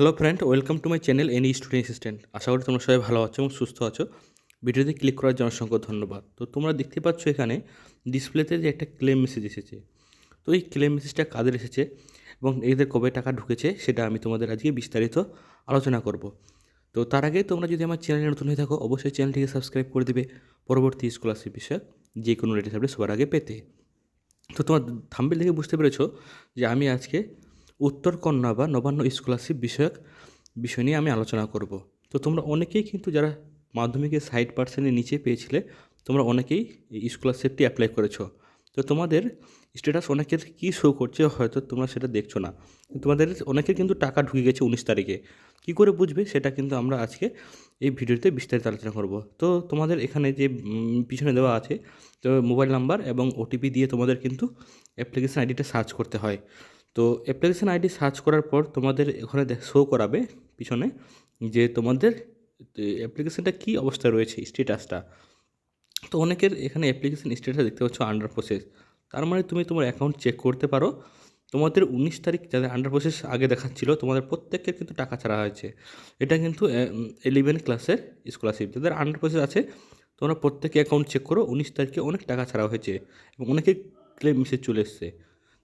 Hello friend welcome to my channel any student assistant আশা করি তোমরা সবাই ভালো আছো এবং সুস্থ আছো। ভিডিওতে ক্লিক করার জন্য অসংখ্য ধন্যবাদ। তো তোমরা দেখতে পাচ্ছ এখানে ডিসপ্লেতে যে একটা ক্লেম মেসেজ এসেছে। তো এই ক্লেম মেসেজটা কাদের এসেছে এবং এদের কবে টাকা ঢুকেছে সেটা আমি তোমাদের আজকে বিস্তারিত আলোচনা করব। তো তার আগে তোমরা যদি আমার চ্যানেলে নতুন হয়ে থাকো, অবশ্যই চ্যানেলটিকে সাবস্ক্রাইব করে দিবে পরবর্তী স্কলারশিপ বিষয়ক যে কোনো রেটি আপডেট সবার আগে পেতে। তো তোমার থাম্বেল দেখে বুঝতে পেরেছ যে আমি আজকে উত্তর কন্যা বা নবান্ন স্কলারশিপ বিষয়ক বিষয় নিয়ে আমি আলোচনা করব। তো তোমরা অনেকেই কিন্তু যারা মাধ্যমিকে ষাট পার্সেন্টের নিচে পেয়েছিলে, তোমরা অনেকেই এই স্কলারশিপটি অ্যাপ্লাই করেছ। তো তোমাদের স্ট্যাটাস অনেকের কী শো করছে হয়তো তোমরা সেটা দেখছ না। তোমাদের অনেকের কিন্তু টাকা ঢুকে গেছে উনিশ তারিখে। কী করে বুঝবে সেটা কিন্তু আমরা আজকে এই ভিডিওতে বিস্তারিত আলোচনা করব। তো তোমাদের এখানে যে পিছনে দেওয়া আছে, তো মোবাইল নাম্বার এবং ওটিপি দিয়ে তোমাদের কিন্তু অ্যাপ্লিকেশান আইডিটা সার্চ করতে হয়। তো অ্যাপ্লিকেশান আইডি সার্চ করার পর তোমাদের এখানে শো করাবে পিছনে যে তোমাদের অ্যাপ্লিকেশানটা কী অবস্থায় রয়েছে স্টেটাসটা তো অনেকের এখানে অ্যাপ্লিকেশান স্ট্যাটাস দেখতে পাচ্ছ আন্ডার প্রসেস তার মানে তুমি তোমার অ্যাকাউন্ট চেক করতে পারো। তোমাদের উনিশ তারিখ যাদের আন্ডার প্রসেস আগে দেখাচ্ছিল, তোমাদের প্রত্যেকের কিন্তু টাকা ছাড়া হয়েছে। এটা কিন্তু ইলেভেন ক্লাসের স্কলারশিপ যাদের আন্ডার প্রসেস আছে, তোমরা প্রত্যেকে অ্যাকাউন্ট চেক করো, উনিশ তারিখে অনেক টাকা ছাড়া হয়েছে। এবং অনেকে ক্লেম মেসেজ চলে এসছে।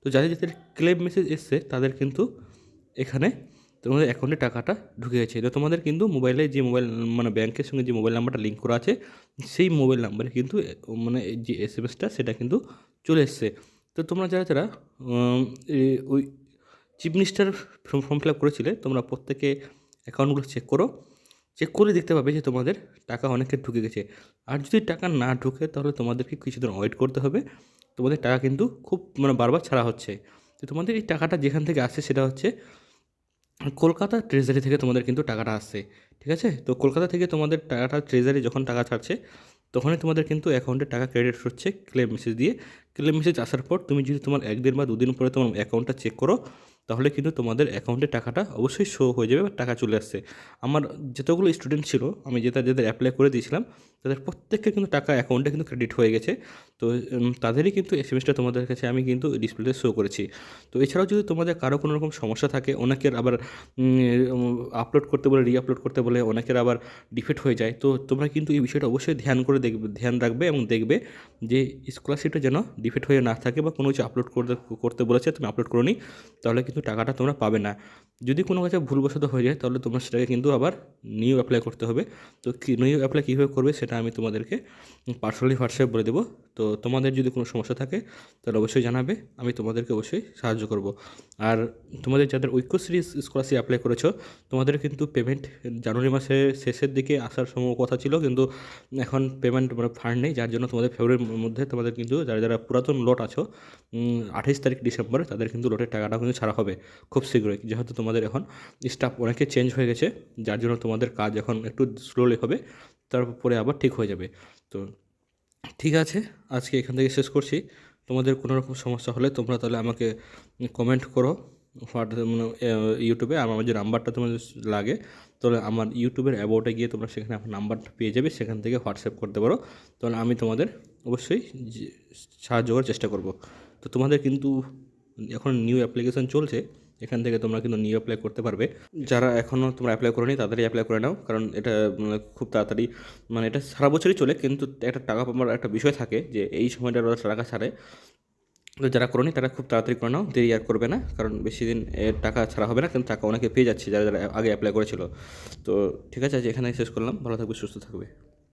তো যাদের যাদের ক্লেম মেসেজ এসছে, তাদের কিন্তু এখানে তোমাদের অ্যাকাউন্টে টাকাটা ঢুকে গেছে। তো তোমাদের কিন্তু মোবাইলে যে মোবাইল মানে ব্যাংকের সঙ্গে যে মোবাইল নাম্বারটা লিঙ্ক করা আছে, সেই মোবাইল নাম্বারে কিন্তু মানে যে এস এম এসটা সেটা কিন্তু চলে এসছে। তো তোমরা যারা যারা ওই chief minister form fill up করেছিলে, তোমরা প্রত্যেকে অ্যাকাউন্টগুলো চেক করো। চেক করে দেখতে পাবে যে তোমাদের টাকা অনেকের ঢুকে গেছে। আর যদি টাকা না ঢুকে, তাহলে তোমাদেরকে কিছুদিন ওয়েট করতে হবে। তোমাদের টাকা কিন্তু খুব মানে বারবার ছাড়া হচ্ছে। তো তোমাদের এই টাকাটা যেখান থেকে আসছে সেটা হচ্ছে কলকাতা ট্রেজারি থেকে তোমাদের কিন্তু টাকাটা আসছে, ঠিক আছে? তো কলকাতা থেকে তোমাদের টাকাটা ট্রেজারি যখন টাকা ছাড়ছে, তখনই তোমাদের কিন্তু অ্যাকাউন্টে টাকা ক্রেডিট হচ্ছে ক্লেম মেসেজ দিয়ে। ক্লেম মেসেজ আসার পর তুমি যদি তোমার একদিন বা দুদিন পরে তোমার অ্যাকাউন্টটা চেক করো তাহলে কিন্তু তোমাদের অ্যাকাউন্টে টাকাটা অবশ্যই শো হয়ে যাবে বা টাকা চলে আসছে। আমার যতগুলো স্টুডেন্ট ছিল, আমি যেটা, যাদের অ্যাপ্লাই করে দিয়েছিলাম, তাদের প্রত্যেককে কিন্তু টাকা অ্যাকাউন্টে কিন্তু ক্রেডিট হয়ে গেছে। তো তাদেরই কিন্তু এম এসটা তোমাদের কাছে আমি কিন্তু ডিসপ্লেতে শো করেছি। তো এছাড়াও যদি তোমাদের কারও কোনো রকম সমস্যা থাকে, অনেকের আবার আপলোড করতে বলে রি আপলোড করতে বলে, অনেকের আবার ডিফেক্ট হয়ে যায়, তো তোমরা কিন্তু এই বিষয়টা অবশ্যই ধ্যান করে দেখবে ধ্যান রাখবে এবং দেখবে যে স্কলারশিপটা যেন ডিফেক্ট হয়ে না থাকে বা কোনো কিছু আপলোড করতে করতে বলেছে, তুমি আপলোড করো তাহলে কিন্তু টাকাটা তোমরা পাবে না। যদি কোনো কাছে ভুলবশত হয়ে যায়, তাহলে তোমরা সেটাকে কিন্তু আবার নিউ অ্যাপ্লাই করতে হবে। তো নিউ অ্যাপ্লাই কীভাবে করবে সেটা আমি তোমাদেরকে পার্সোনালি হোয়াটসঅ্যাপ বলে দেবো। তো তোমাদের যদি কোনো সমস্যা থাকে, তাহলে অবশ্যই জানাবে। আমি তোমাদেরকে অবশ্যই সাহায্য করব। আর তোমাদের যাদের ঐক্যশ্রী স্কলারশিপ অ্যাপ্লাই করেছ, তোমাদের কিন্তু পেমেন্ট জানুয়ারি মাসের শেষের দিকে আসার সময় কথা ছিল, কিন্তু এখন পেমেন্ট মানে ফান্ড নেই, যার জন্য তোমাদের ফেব্রুয়ারির মধ্যে তোমাদের কিন্তু যারা যারা পুরাতন লট আছো আঠাইশ তারিখ ডিসেম্বর তাদের কিন্তু লটের টাকাটা কিন্তু ছাড়া হবে। খুব শীঘ্রই, যেহেতু তোমাদের এখন স্টাফ অনেকে চেঞ্জ হয়ে গেছে, যার জন্য তোমাদের কাজ এখন একটু স্লোলি হবে, তারপরে আবার ঠিক হয়ে যাবে। তো ঠিক আছে, আজকে এখান থেকে শেষ করছি। তোমাদের কোনো রকম সমস্যা হলে তোমরা তাহলে আমাকে কমেন্ট করো হোয়াট মানে ইউটিউবে আর আমার যে নাম্বারটা তোমাদের লাগে, তাহলে আমার ইউটিউবের অ্যাবাউটে গিয়ে তোমরা সেখানে আমার নাম্বারটা পেয়ে যাবে, সেখান থেকে হোয়াটসঅ্যাপ করতে পারো। তাহলে আমি তোমাদের অবশ্যই সাহায্য করার চেষ্টা করব। তো তোমাদের কিন্তু এখন নিউ অ্যাপ্লিকেশন চলছে, এখান থেকে তোমরা কিন্তু নিউ অ্যাপ্লাই করতে পারবে। যারা এখনও তোমরা অ্যাপ্লাই করোনি তাদেরই অ্যাপ্লাই করে নাও, কারণ এটা খুব তাড়াতাড়ি মানে এটা সারা বছরই চলে, কিন্তু একটা টাকা পাওয়ার একটা বিষয় থাকে যে, এই সময়টা ওরা টাকা ছাড়ে। তো যারা করোনি, তারা খুব তাড়াতাড়ি করে নাও, দেরি আর করবে না, কারণ বেশি দিন টাকা ছাড়া হবে না, কিন্তু টাকা অনেকে পেয়ে যাচ্ছে যারা যারা আগে অ্যাপ্লাই করেছিল। তো ঠিক আছে, আজ এখানে শেষ করলাম, ভালো থাকবে, সুস্থ থাকবে।